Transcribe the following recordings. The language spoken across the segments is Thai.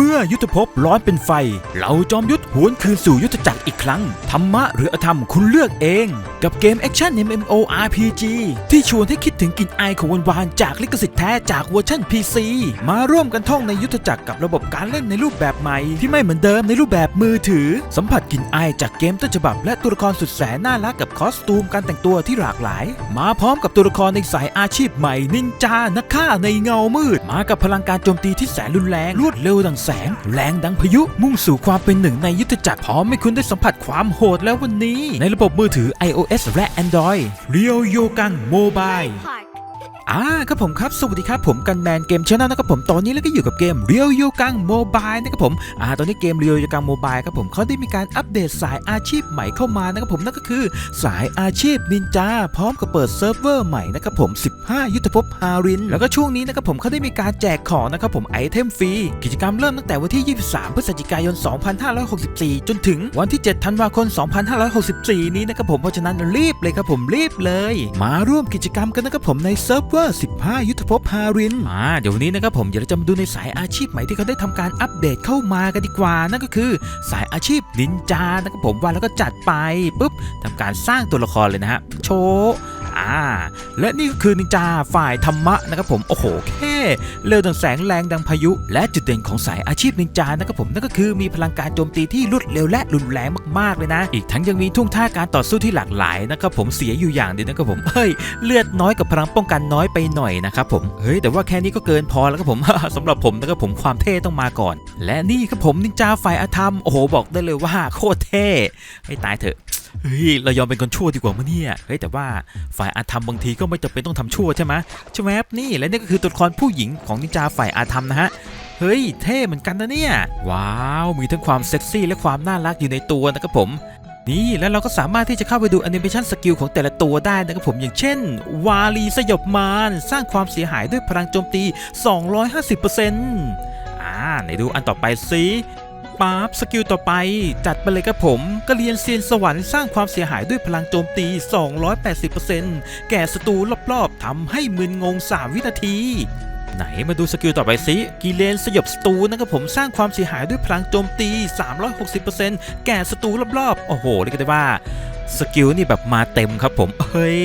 เมื่อยุทธภพร้อนเป็นไฟ เราจอมยุทธหวนคืนสู่ยุทธจักรอีกครั้ง ธรรมะหรืออธรรมคุณเลือกเอง กับเกมแอคชั่น MMORPG ที่ชวนให้คิดถึงกลิ่นอายของวันวานจากลิขสิทธิ์แท้จากเวอร์ชัน PC มาร่วมกันท่องในยุทธจักรกับระบบการเล่นในรูปแบบใหม่ ที่ไม่เหมือนเดิมในรูปแบบมือถือ สัมผัสกลิ่นอายจากเกมต้นฉบับ และตัวละครสุดแสนน่ารักกับคอสตูมการแต่งตัวที่หลากหลาย มาพร้อมกับตัวละครในสายอาชีพใหม่นินจานักฆ่าในเงามืด มากับพลังการโจมตีที่แสนรุนแรงรวดเร็วดังแสง แรงดังพายุ มุ่งสู่ความเป็นหนึ่งในยุทธจักรพร้อมให้คุณได้สัมผัสความโหดแล้ววันนี้ ในระบบมือถือ iOS และ Android Rio Yogang Mobile อ่าครับผมครับ สวัสดีครับผมกันแมนเกมช n แนลนะครับผมตอนนี้แล้วก็อยู่กับเกม r e a l โยกังโมบายนะครับผมอ่าตอนนี้เกม r e a l โยกังโมบายครับผมเขาได้มีการอัปเดตสายอาชีพใหม่เข้ามานะครับผมนั่นก็คือสายอาชีพนินจาพร้อมกับเปิดเซิร์ฟเวอร์ใหม่นะครับผม 15 ยุทธภพฮาริน แล้วก็ช่วงนี้นะครับผมเขาได้มีการแจกของนะครับผมไอเทมฟรีกิจกรรมเริ่มตั้งแต่วันที่ 23 พฤศจิกายน 2564 จนถึงวันที่ 7 ธันวาคม 2564 นี้นะครับผมเพราะฉะนั้นรีบเลยครับผมรีบเลย มาร่วมกิจกรรมกันนะครับผมในเซิร์ฟเวอร์ 15 ยุทธภพฮารินมาเดี๋ยววันนี้นะครับผมเดี๋ยวเราจะมาดูในสายอาชีพใหม่ที่เขาได้ทำการอัปเดตเข้ามากันดีกว่านั่นก็คือ สายอาชีพนินจานะครับผมว่าแล้วก็จัดไปปุ๊บทำการสร้างตัวละครเลยนะฮะโชว์ อ่าและนี่ก็คือนินจาฝ่ายธรรมะนะครับผมโอ้โหแค่เร็วดังแสงแรงดังพายุ และจุดเด่นของสายอาชีพนินจานะครับผมนั่นก็คือมีพลังการโจมตีที่รวดเร็วและรุนแรงมากๆเลยนะ อีกทั้งยังมีท่วงท่าการต่อสู้ที่หลากหลายนะครับผมเสียอยู่อย่างเดียวนะครับผมเฮ้ยเลือดน้อยกับพลังป้องกันน้อยไปหน่อยนะครับผมเฮ้ยแต่ว่าแค่นี้ก็เกินพอแล้วครับผมสำหรับผมนะครับผมความเท่ต้องมาก่อน และนี่ครับผมนินจาฝ่ายอาธรรมโอ้โหบอกได้เลยว่าโคตรเท่ให้ตายเถอะ เฮ้ยเรายอมเป็นคนชั่วดีกว่ามั้ยเนี่ยเฮ้ยแต่ว่าฝ่ายอาธรรมบางทีก็ไม่จำเป็นต้องทำชั่วใช่ไหมใช่ไหมนี่และนี่ก็คือตัวละครผู้หญิงของนินจาฝ่ายอาธรรมนะฮะเฮ้ยเท่เหมือนกันนะเนี่ยว้าวมีทั้งความเซ็กซี่และความน่ารักอยู่ในตัวนะครับผมนี่แล้วเราก็สามารถที่จะเข้าไปดูแอนิเมชันสกิลของแต่ละตัวได้นะครับผมอย่างเช่น วาลีสยบมารสร้างความเสียหายด้วยพลังโจมตี 250%อ่าไหนดูอันต่อไปสิ ปั๊บสกิลต่อไป จัดไปเลยครับผมกระเรียนเซียนสวรรค์สร้างความเสียหายด้วยพลังโจมตี 280%แก่ศัตรูรอบๆทำให้มึนงง 3 วินาทีไหนมาดูสกิลต่อไปสิกีเลนสยบศัตรูนะครับผมสร้างความเสียหายด้วยพลังโจมตี 360%แก่ศัตรูรอบๆ โอ้โหเรียกได้ว่าสกิลนี่แบบมาเต็มครับผมเฮ้ย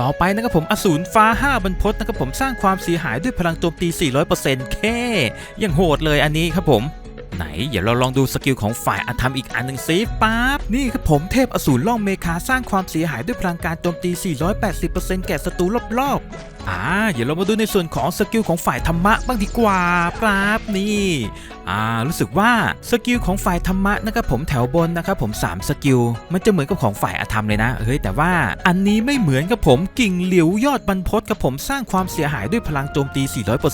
ต่อไปนะครับผมอสูรฟ้า 5 บรรพตนะครับผมสร้างความเสียหายด้วยพลังโจมตี 400%แค่ยังโหดเลยอันนี้ครับผม ไหน เดี๋ยวเราลองดูสกิลของฝ่ายอาธรรมอีกอันหนึ่งซิปั๊บนี่ครับผมเทพอสูรล่องเมคาสร้างความเสียหายด้วยพลังการโจมตี 480%แก่ศัตรูรอบๆอ่าเดี๋ยวเรามาดูในส่วนของสกิลของฝ่ายธรรมะบ้างดีกว่าปั๊บนี่อ่ารู้สึกว่าสกิลของฝ่ายธรรมะนะครับผมแถวบนนะครับผม3สกิลมันจะเหมือนกับของฝ่ายอาธรรมเลยนะเฮ้ยแต่ว่าอันนี้ไม่เหมือนกับผมกิ่งเหลียวยอดบรรพตกับผมสร้างความเสียหายด้วยพลังโจมตี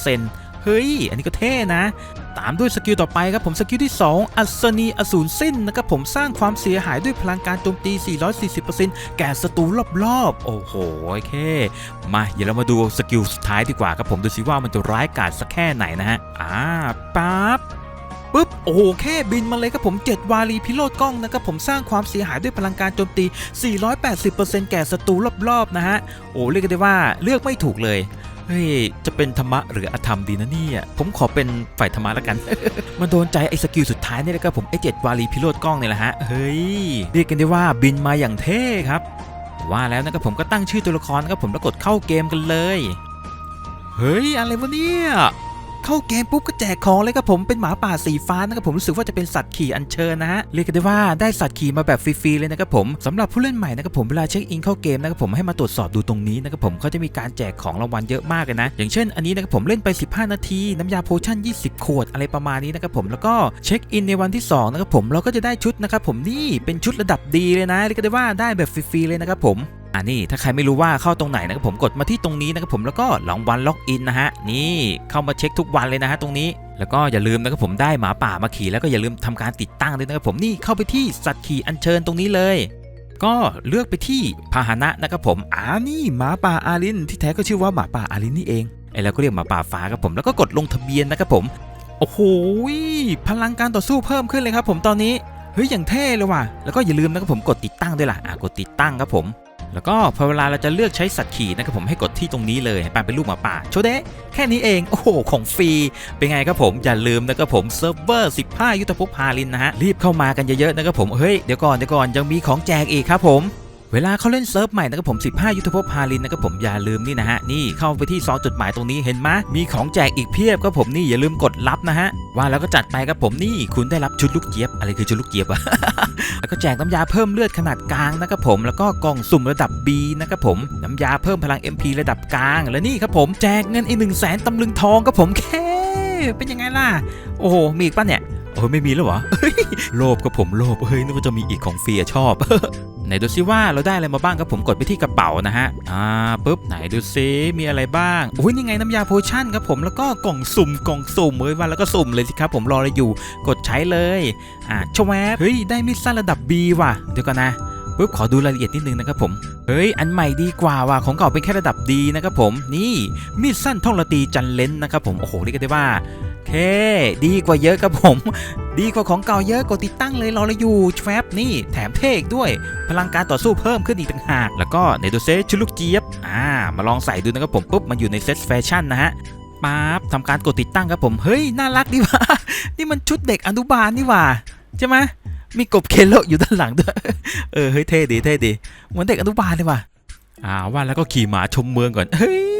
400%เฮ้ย อันนี้ก็เท่นะ ตามด้วยสกิลต่อไปครับผมสกิลที่ 2 อัศนีอสูรสิ้นนะครับผมสร้างความเสียหายด้วยพลังการโจมตี 440%แก่ศัตรูรอบๆ โอ้โหโอเค มาเดี๋ยวเรามาดูสกิลสุดท้ายดีกว่าครับผมดูสิว่ามันจะร้ายกาจสักแค่ไหนนะฮะ อ่าปั๊บปุ๊บโอ้โหแค่บินมาเลยครับผม 7 วารีพิโรธกล้องนะครับผมสร้างความเสียหายด้วยพลังการโจมตี 480%แก่ศัตรูรอบๆนะฮะ โอ้เรียกได้ว่าเลือกไม่ถูกเลย เฮ้ย จะเป็นธรรมะหรืออธรรมดีนะเนี่ย ผมขอเป็นฝ่ายธรรมะแล้วกันมันโดนใจไอ้สกิลสุดท้ายนี่แหละครับผมไอ้เจ็ดวารีพิโรดกล้องเนี่ยแหละฮะ เฮ้ย เรียกกันได้ว่าบินมาอย่างเท่ครับ ว่าแล้วนะครับผมก็ตั้งชื่อตัวละครนะครับผมแล้วกดเข้าเกมกันเลย เฮ้ย อะไรวะเนี่ย เข้าเกมปุ๊บก็แจกของเลยครับผมเป็นหมาป่าสีฟ้านะครับผมรู้สึกว่าจะเป็นสัตว์ขี่อัญเชิญนะฮะเรียกได้ว่าได้สัตว์ขี่มาแบบฟรีๆเลยนะครับผมสำหรับผู้เล่นใหม่นะครับผมเวลาเช็คอินเข้าเกมนะครับผมให้มาตรวจสอบดูตรงนี้นะครับผมเขาจะมีการแจกของรางวัลเยอะมากเลยนะ อย่างเช่นอันนี้นะครับผมเล่นไป 15 นาที น้ำยาโพชั่น 20 ขวดอะไรประมาณนี้นะครับผมแล้วก็เช็คอินในวันที่2นะครับผมเราก็จะได้ชุดนะครับผมนี่เป็นชุดระดับดีเลยนะเรียกได้ว่าได้แบบฟรีๆเลยนะครับผม อ่านี่ถ้าใครไม่รู้ว่าเข้าตรงไหนนะครับผมกดมาที่ตรงนี้นะครับผมแล้วก็ลองวันล็อกอินนะฮะนี่เข้ามาเช็คทุกวันเลยนะฮะตรงนี้แล้วก็อย่าลืมนะครับผมได้หมาป่ามาขี่แล้วก็อย่าลืมทำการติดตั้งด้วยนะครับผมนี่เข้าไปที่สัตว์ขี่อัญเชิญตรงนี้เลย ก็เลือกไปที่พาหนะนะครับผมอ่านี่หมาป่าอารินที่แท้ก็ชื่อว่าหมาป่าอารินนี่เองไอเราก็เรียกหมาป่าฟ้าครับผมแล้วก็กดลงทะเบียนนะครับผมโอ้โหพลังการต่อสู้เพิ่มขึ้นเลยครับผมตอนนี้เฮ้ยอย่างเท่เลยว่ะแล้วก็อย่าลืมนะครับผมกดติดตั้งด้วยล่ะอ่ากดติดตั้งครับผม แล้วก็พอเวลาเราจะเลือกใช้สัตว์ขี่นะครับผมให้กดที่ตรงนี้เลยแปานเป็นรูปหมาป่าโชเดะแค่นี้เอง โอ้โห ของฟรี เป็นไงครับผม อย่าลืมนะครับผมเซิร์ฟเวอร์ 15 ยุทธภพฮาลินนะฮะ รีบเข้ามากันเยอะๆนะครับผม เฮ้ย เดี๋ยวก่อนเดี๋ยวก่อนยังมีของแจกอีกครับผม เวลาเขาเล่นเซิร์ฟใหม่นะครับผม 15 ยุทธภพพาลินนะครับผมอย่าลืมนี่นะฮะนี่เข้าไปที่ซองจดหมายตรงนี้เห็นไหมมีของแจกอีกเพียบครับผมนี่อย่าลืมกดรับนะฮะว่าแล้วก็จัดไปครับผมนี่คุณได้รับชุดลูกเจี๊ยบอะไรคือชุดลูกเจี๊ยบอะแล้วก็แจกน้ำยาเพิ่มเลือดขนาดกลางนะครับผมแล้วก็กล่องสุ่มระดับ B นะครับผมน้ำยาเพิ่มพลัง MP ระดับกลาง และนี่ครับผมแจกเงินอีกหนึ่งแสนตำลึงทองครับผมแค่เป็นยังไงล่ะ โอ้โห มีอีกปะเนี่ยโอ้ยไม่มีแล้วเหรอโลภกับผมโลภเฮ้ยนึกว่าจะมีอีกของฟรีอะชอบ ไหนดูซิว่าเราได้อะไรมาบ้างครับผมกดไปที่กระเป๋านะฮะอ่าปุ๊บไหนดูซิมีอะไรบ้างโอ้ยนี่ไงน้ำยาโพชั่นครับผมแล้วก็กล่องสุ่มกล่องสุ่มเฮ้ยวันแล้วก็สุ่มเลยสิครับผมรออะไรอยู่กดใช้เลยอ่าชวแวบเฮ้ยได้มิสซันระดับ B ว่ะเดี๋ยวก่อนนะปุ๊บขอดูรายละเอียดนิดนึงนะครับผม เฮ้ย อันใหม่ดีกว่าว่ะของเก่าเป็นแค่ระดับดีนะครับผม นี่มีดสั้นท่องละตีจันเลนนะครับผม โอ้โหเรียกได้ว่าเค ดีกว่าเยอะครับผม ดีกว่าของเก่าเยอะกดติดตั้งเลยรอเลยอยู่แฟบนี่แถมเท่อีกด้วย พลังการต่อสู้เพิ่มขึ้นอีกต่างหาก แล้วก็ในดูเซชุดลูกเจี๊ยบอ่ามาลองใส่ดูนะครับผมปุ๊บมันอยู่ในเซ็ตแฟชั่นนะฮะปั๊บทำการกดติดตั้งครับผมเฮ้ยน่ารักดีว่ะนี่มันชุดเด็กอนุบาลนี่ว่าใช่ไหมมีกบเคโลอยู่ด้านหลังด้วยเออเฮ้ยเท่ดีเท่ดีเหมือนเด็กอนุบาลเลยว่ะอ่าว่าแล้วก็ขี่หมาชมเมืองก่อนเฮ้ย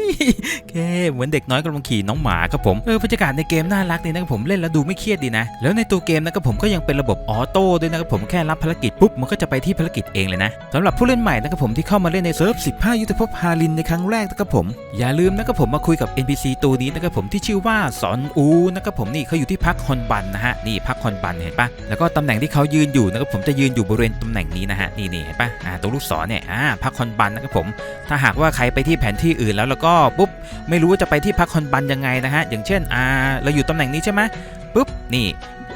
แค่เหมือนเด็กน้อยกำลังขี่น้องหมาครับผมเออบรรยากาศในเกมน่ารักดีนะครับผมเล่นแล้วดูไม่เครียดดีนะ แล้วในตัวเกมนะครับผมก็ยังเป็นระบบออโต้ด้วยนะครับผมแค่รับภารกิจปุ๊บมันก็จะไปที่ภารกิจเองเลยนะสำหรับผู้เล่นใหม่นะครับผมที่เข้ามาเล่นในเซิร์ฟ 15 ยุทธภพฮาลินในครั้งแรกนะครับผมอย่าลืมนะครับผมมาคุยกับ NPC ตัวนี้นะครับผมที่ชื่อว่าสอนอูนะครับผมนี่เขาอยู่ที่พักฮอนบันนะฮะนี่พักฮอนบันเห็นปะแล้วก็ตำแหน่งที่เขายืนอยู่นะครับผมจะยืนอยู่บริเวณตำแหน่งนี้นะฮะนี่นี่เห็นปะอ่าตัวลูกศรเนี่ยอ่าพักฮอนบันนะครับผมถ้าหากว่าใครไปที่แผนที่อื่นแล้วแล้วก็ปุ๊บไม่รู้ว่าจะไปที่พักคอนบันยังไงนะฮะอย่างเช่นอ่าเราอยู่ตำแหน่งนี้ใช่ไหมปุ๊บนี่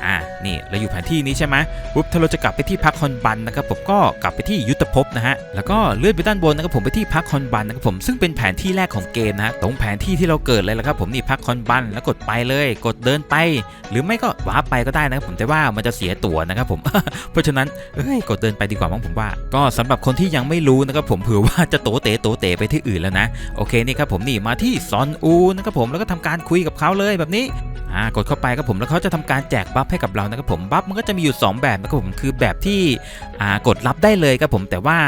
อ่านี่เราอยู่แผนที่นี้ใช่ไหมปุ๊บถ้าเราจะกลับไปที่พักฮอนบันนะครับผมก็กลับไปที่ยุทธภพนะฮะแล้วก็เลื่อนไปด้านบนนะครับผมไปที่พักฮอนบันนะครับผมซึ่งเป็นแผนที่แรกของเกมนะฮะตรงแผนที่ที่เราเกิดเลยละครับผมนี่พักฮอนบันแล้วกดไปเลย กดเดินไป หรือไม่ก็วาไปก็ได้นะครับผมแต่ว่ามันจะเสียตั๋วนะครับผม เพราะฉะนั้นเอ้ยกดเดินไปดีกว่ามั้งผมว่า ก็สำหรับคนที่ยังไม่รู้นะครับผมเผื่อว่าจะโตเตโตเตไปที่อื่นแล้วนะโอเคนี่ครับผมนี่มาที่ซอนอูนะครับผมแล้วก็ทำการคุยกับเขาเลยแบบนี้อ่ากดเข้าไปครับผมแล้วเขาจะทำการแจกบัฟให้กับเรานะครับผมบัฟมันก็จะมีอยู่ 2 แบบนะครับผมคือแบบที่กดรับได้เลยครับผมแต่ว่า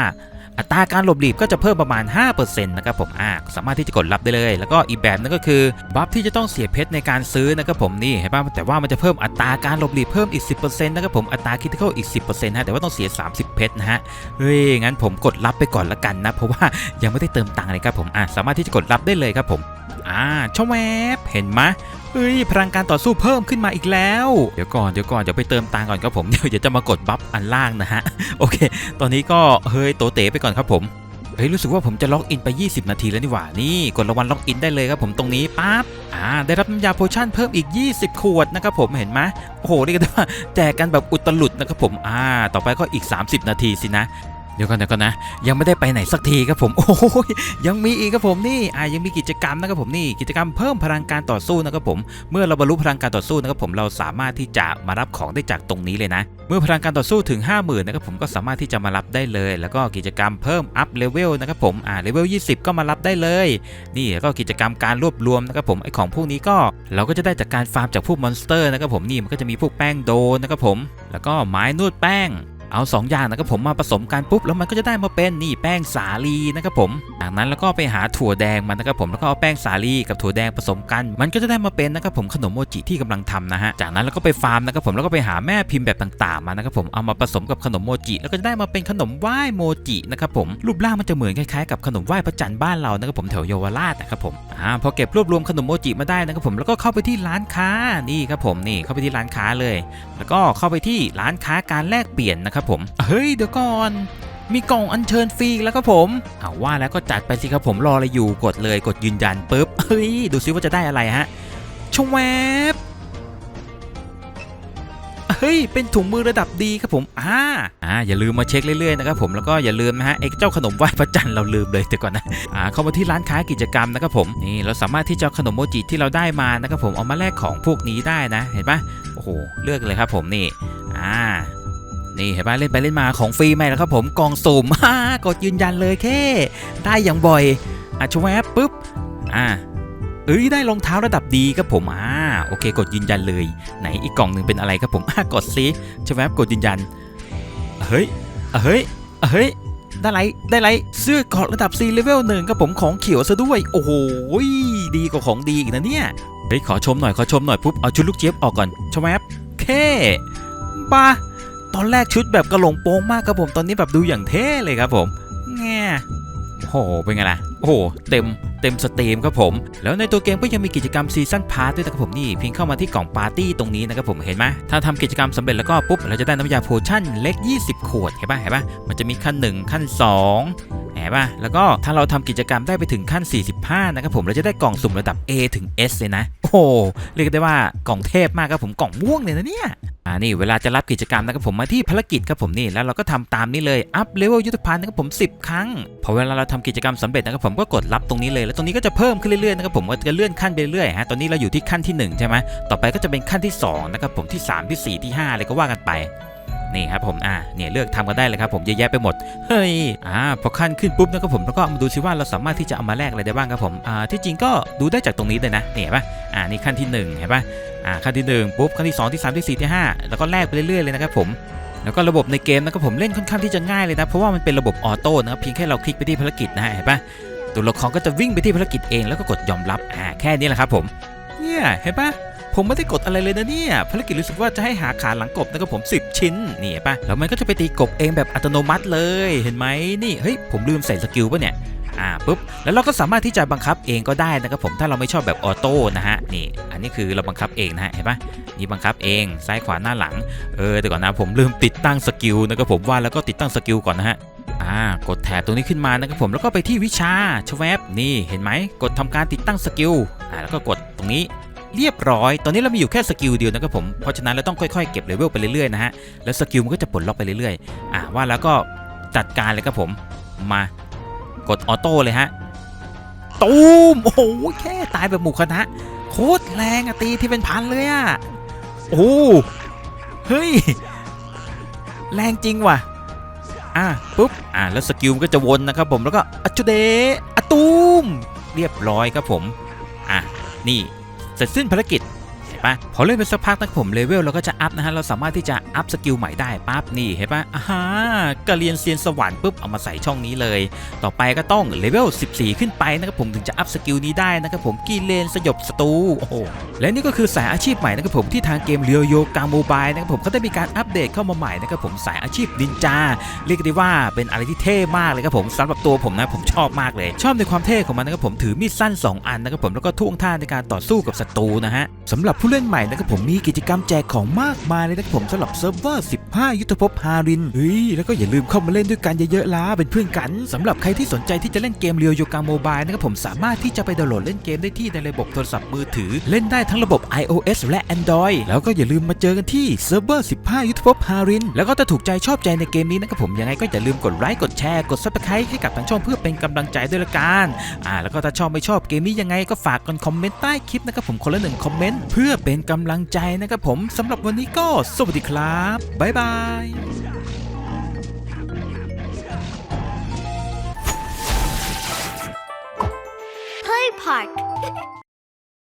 อัตราการหลบหลีกก็จะเพิ่มประมาณ 5%นะครับผมอ่าสามารถที่จะกดรับได้เลย แล้วก็อีกแบบนึงก็คือบัฟที่จะต้องเสียเพชรในการซื้อนะครับผมนี่เห็นป่ะแต่ว่ามันจะเพิ่มอัตราการหลบหลีกเพิ่มอีก 10%นะครับผมอัตราคิดเข้าอีก 10%ฮะแต่ว่าต้องเสีย 30 เพชรนะฮะเฮ้ยงั้นผมกดรับไปก่อนละกันนะ เพราะว่ายังไม่ได้เติมตังค์เลยครับผมอะสามารถที่จะกดรับได้เลยครับผมอ่าช่องแวบเห็นไหม เฮ้ยพลังการต่อสู้เพิ่มขึ้นมาอีกแล้ว เดี๋ยวก่อนเดี๋ยวก่อนเดี๋ยวไปเติมตังก่อนครับผมเดี๋ยวจะมากดบัฟอันล่างนะฮะโอเค ตอนนี้ก็เฮ้ยโตเต๋ไปก่อนครับผมเฮ้ยรู้สึกว่าผมจะล็อกอินไป 20 นาทีแล้วนี่หว่านี่กดรางวัลล็อกอินได้เลยครับผมตรงนี้ปั๊บอ่าได้รับน้ำยาโพชั่นเพิ่มอีก 20 ขวดนะครับผมเห็นไหมโอ้โหนี่ก็ว่าแจกกันแบบอุตลุดนะครับผมอ่าต่อไปก็อีก 30 นาทีสินะ เดี๋ยวก่อนเดี๋ยวก่อนนะ ยังไม่ได้ไปไหนสักทีครับผม โอ้ยยังมีอีกครับผมนี่อ่ายังมีกิจกรรมนะครับผมนี่กิจกรรมเพิ่มพลังการต่อสู้นะครับผม เมื่อเราบรรลุพลังการต่อสู้นะครับผมเราสามารถที่จะมารับของได้จากตรงนี้เลยนะ เมื่อพลังการต่อสู้ถึง 50,000นะครับผมก็สามารถที่จะมารับได้เลย แล้วก็กิจกรรมเพิ่มอัพเลเวลนะครับผมอ่าเลเวล20 ก็มารับได้เลย นี่แล้วก็กิจกรรมการรวบรวมนะครับผมไอของพวกนี้ก็เราก็จะได้จากการฟาร์มจากพวกมอนสเตอร์นะครับผมนี่มันก็จะมีพวกแป้งโดนนะครับผม แล้วก็ไม้นวดแป้ง เอา2อย่างนะครับผมมาผสมกันปุ๊บแล้วมันก็จะได้มาเป็นนี่แป้งสาลีนะครับผมจากนั้นแล้วก็ไปหาถั่วแดงมันนะครับผมแล้วก็เอาแป้งสาลีกับถั่วแดงผสมกัน มันก็จะได้มาเป็นนะครับผมขนมโมจิที่กำลังทำนะฮะจากนั้นแล้วก็ไปฟาร์มนะครับผมแล้วก็ไปหาแม่พิมพ์แบบต่างๆมานะครับผมเอามาผสมกับขนมโมจิแล้วก็จะได้มาเป็นขนมไหว้โมจินะครับผมรูปร่างมันจะเหมือนคล้ายๆกับขนมไหว้พระจันทร์บ้านเรานะครับผมแถวเยาวราชนะครับผมอ่าพอเก็บรวบรวมขนมโมจิมาได้นะครับผมแล้วก็เข้าไปที่ร้านค้านี่ครับผมนี่เข้าไปที่ร้านค้าเลย แล้วก็เข้าไปที่ร้านค้าการแลกเปลี่ยนนะครับผม เฮ้ยเดี๋ยวก่อน มีกล่องอัญเชิญฟรีแล้วครับผมเอาว่าแล้วก็จัดไปสิครับผมรออะไรอยู่กดเลยกดยืนยันปุ๊บเฮ้ยดูซิว่าจะได้อะไรฮะชวแวบเฮ้ย เป็นถุงมือระดับดีครับผม อ่า อ่า อย่าลืมมาเช็คเรื่อยๆนะครับผม แล้วก็อย่าลืมนะฮะไอ้เจ้าขนมไหว้พระจันทร์เราลืมเลยเดี๋ยวก่อนนะ อ่า เข้ามาที่ร้านค้ากิจกรรมนะครับผม นี่เราสามารถที่จะเอาขนมโมจิที่เราได้มานะครับผม เอามาแลกของพวกนี้ได้นะ เห็นปะโอ้โห เลือกเลยครับผมนี่ อ่า นี่เห็นปะเล่นไปเล่นมาของฟรีไหมแล้วครับผมกล่องสุ่มฮ่ากดยืนยันเลยแค่ได้อย่างบ่อยอะชวบปุ๊บอ่าเอ้ยได้รองเท้าระดับดีครับผมอ่าโอเค กดยืนยันเลย ไหนอีกกล่องหนึ่งเป็นอะไรครับผมอ่ากดซิชวบกดยืนยันเฮ้ยเฮ้ยเฮ้ยได้ไรได้ไรเสื้อเกราะระดับ C level หนึ่งครับผมของเขียวซะด้วย โอ้โหดีกว่าของดีอีกนะเนี่ยเฮ้ยขอชมหน่อยขอชมหน่อยปุ๊บเอาชุดลูกเจี๊ยบออกก่อนชวบแค่บ้า ตอนแรกชุดแบบกระโหลงโป้งมากครับผมตอนนี้แบบดูอย่างเท่เลยครับผมแง่โอ้โหเป็นไงล่ะโอ้โหเต็มเต็มสตรีมครับผม แล้วในตัวเกมก็ยังมีกิจกรรมซีซั่นพาร์ทด้วยนะครับผมนี่เพียงเข้ามาที่กล่องปาร์ตี้ตรงนี้นะครับผมเห็นไหมถ้าทำกิจกรรมสำเร็จแล้วก็ปุ๊บเราจะได้น้ำยาโพชั่นเล็ก 20 ขวดเห็นปะเห็นปะมันจะมีขั้น 1 ขั้น 2 ห็นปะแล้วก็ถ้าเราทำกิจกรรมได้ไปถึงขั้น 45 นะครับผมเราจะได้กล่องสุ่มระดับ A ถึง S เลยนะ โอ้โหเรียกได้ว่ากล่องเทพมากครับผมกล่องม่วงเลยนะเนี่ยอ่านี่เวลาจะรับกิจกรรมนะครับผมมาที่ภารกิจครับผมนี่แล้วเราก็ทำตามนี้เลยอัพเลเวลยุทธภัณฑ์นะครับผม 10 ครั้งพอเวลาเราทำกิจกรรมสำเร็จนะครับผมก็กดรับตรงนี้เลย แล้วตรงนี้ก็จะเพิ่มขึ้นเรื่อยๆนะครับผมก็จะเลื่อนขั้นไปเรื่อยๆฮะตอนนี้เราอยู่ที่ขั้นที่หนึ่งใช่ไหมต่อไปก็จะเป็นขั้นที่สองนะครับผมที่สามที่สี่ที่ห้าอะไรก็ว่ากันไป นี่ครับผมอ่าเนี่ยเลือกทำกันได้เลยครับผมเยอะแยะไปหมดเฮ้ยอ่าพอขั้นขึ้นปุ๊บนะครับผมแล้วก็มาดูซิว่าเราสามารถที่จะเอามาแลกอะไรได้บ้างครับผมอ่าที่จริงก็ดูได้จากตรงนี้เลยนะเนี่ยเห็นปะอ่านี่ขั้นที่หนึ่งเห็นปะอ่าขั้นที่หนึ่งปุ๊บขั้นที่สองที่สามที่สี่ที่ห้าแล้วก็แลกไปเรื่อยๆเลยนะครับผมแล้วก็ระบบในเกมนะครับผมเล่นค่อนข้างที่จะง่ายเลยนะเพราะว่ามันเป็นระบบออโต้นะครับเพียงแค่เราคลิกไปที่ภารกิจนะฮะเห็นปะตัวละครก็จะวิ่งไปที่ภารกิจเองแล้วก็กดยอมรับอ่าแค่นี้แหละครับผมเนี่ยเห็นปะ ผมไม่ได้กดอะไรเลยนะเนี่ยภารกิจรู้สึกว่าจะให้หาขาหลังกบนะครับผม 10 ชิ้นนี่ปะแล้วมันก็จะไปตีกบเองแบบอัตโนมัติเลยเห็นไหมนี่เฮ้ยผมลืมใส่สกิลปะเนี่ยอ่าปุ๊บแล้วเราก็สามารถที่จะบังคับเองก็ได้นะครับผมถ้าเราไม่ชอบแบบออโต้นะฮะนี่ อันนี้คือเราบังคับเองนะฮะเห็นปะนี่บังคับเองซ้ายขวาหน้าหลังเออแต่ก่อนนะผมลืมติดตั้งสกิลนะครับผมว่าแล้วก็ติดตั้งสกิลก่อนนะฮะอ่ากดแถบตรงนี้ขึ้นมานะครับผมแล้วก็ไปที่วิชาชวบนี่เห็นไหมกดทำการติดตั้งสกิลอ่าแล้วก็กดตรงนี้ เรียบร้อย ตอนนี้เรามีอยู่แค่สกิลเดียวนะครับผม เพราะฉะนั้นเราต้องค่อยๆเก็บเลเวลไปเรื่อยๆนะฮะ แล้วสกิลมันก็จะปลดล็อกไปเรื่อยๆ อ่าว่าแล้วก็จัดการเลยครับผม มากดออโต้เลยฮะ ตูม โอ้โห แค่ตายแบบหมู่คณะ โคตรแรงอะตีที่เป็นพันเลยอะโอ้ เฮ้ย แรงจริงว่ะ อะปุ๊บ อะแล้วสกิลมันก็จะวนนะครับผม แล้วก็อัจเดอตูม เรียบร้อยครับผม อะ นี่ เสร็จสิ้นภารกิจ ปะพอเล่นไปสักพักนะผมเลเวลเราก็จะอัพนะฮะเราสามารถที่จะอัพสกิลใหม่ได้ปั๊บนี่เห็นปะอ่าฮะกระเรียนเซียนสวรรค์ปุ๊บเอามาใส่ช่องนี้เลย ต่อไปก็ต้องเลเวล 14 ขึ้นไปนะครับผมถึงจะอัพสกิลนี้ได้นะครับผมกีเลนสยบศัตรูโอ้โหและนี่ก็คือสายอาชีพใหม่นะครับผมที่ทางเกมเรียวโยกาโมบายนะครับผมเขาได้มีการอัปเดตเข้ามาใหม่นะครับผมสายอาชีพนินจาเรียกได้ว่าเป็นอะไรที่เท่มากเลยครับผมสำหรับตัวผมนะผมชอบมากเลย ชอบในความเท่ของมันนะครับผมถือมีดสั้น 2 อันนะครับผมแล้วก็ท่วงท่าในการต่อสู้กับศัตรูนะฮะสำหรับผู้เล่นใหม่นะครับผมมีกิจกรรมแจกของมากมายเลยนะครับผมสำหรับเซิร์ฟเวอร์ 15 ยุทธภพฮารินเฮ้ยแล้วก็อย่าลืมเข้ามาเล่นด้วยกันเยอะๆล่ะเป็นเพื่อนกันสำหรับใครที่สนใจที่จะเล่นเกมเรียวโยกาโมบายนะครับผมสามารถที่จะไปดาวน์โหลดเล่นเกมได้ที่ในระบบโทรศัพท์มือถือ เล่นได้ทั้งระบบ iOS และ Android แล้วก็อย่าลืมมาเจอกันที่เซิร์ฟเวอร์ 15 ยุทธภพฮาริน แล้วก็ถ้าถูกใจชอบใจในเกมนี้นะครับผมยังไงก็อย่าลืมกดไลค์กดแชร์กด subscribe ให้กับทางช่องเพื่อเป็นกำลังใจด้วยละกันอ่าแล้วก็ถ้าชอบไม่ชอบเกมนี้ยังไงก็ฝากกันคอมเมนต์ใต้คลิปนะครับผมคนละหนึ่งคอมเมนต์เพื่อเป็นกำลังใจนะครับผมสำหรับวันนี้ก็สวัสดีครับบ๊ายบาย Play Park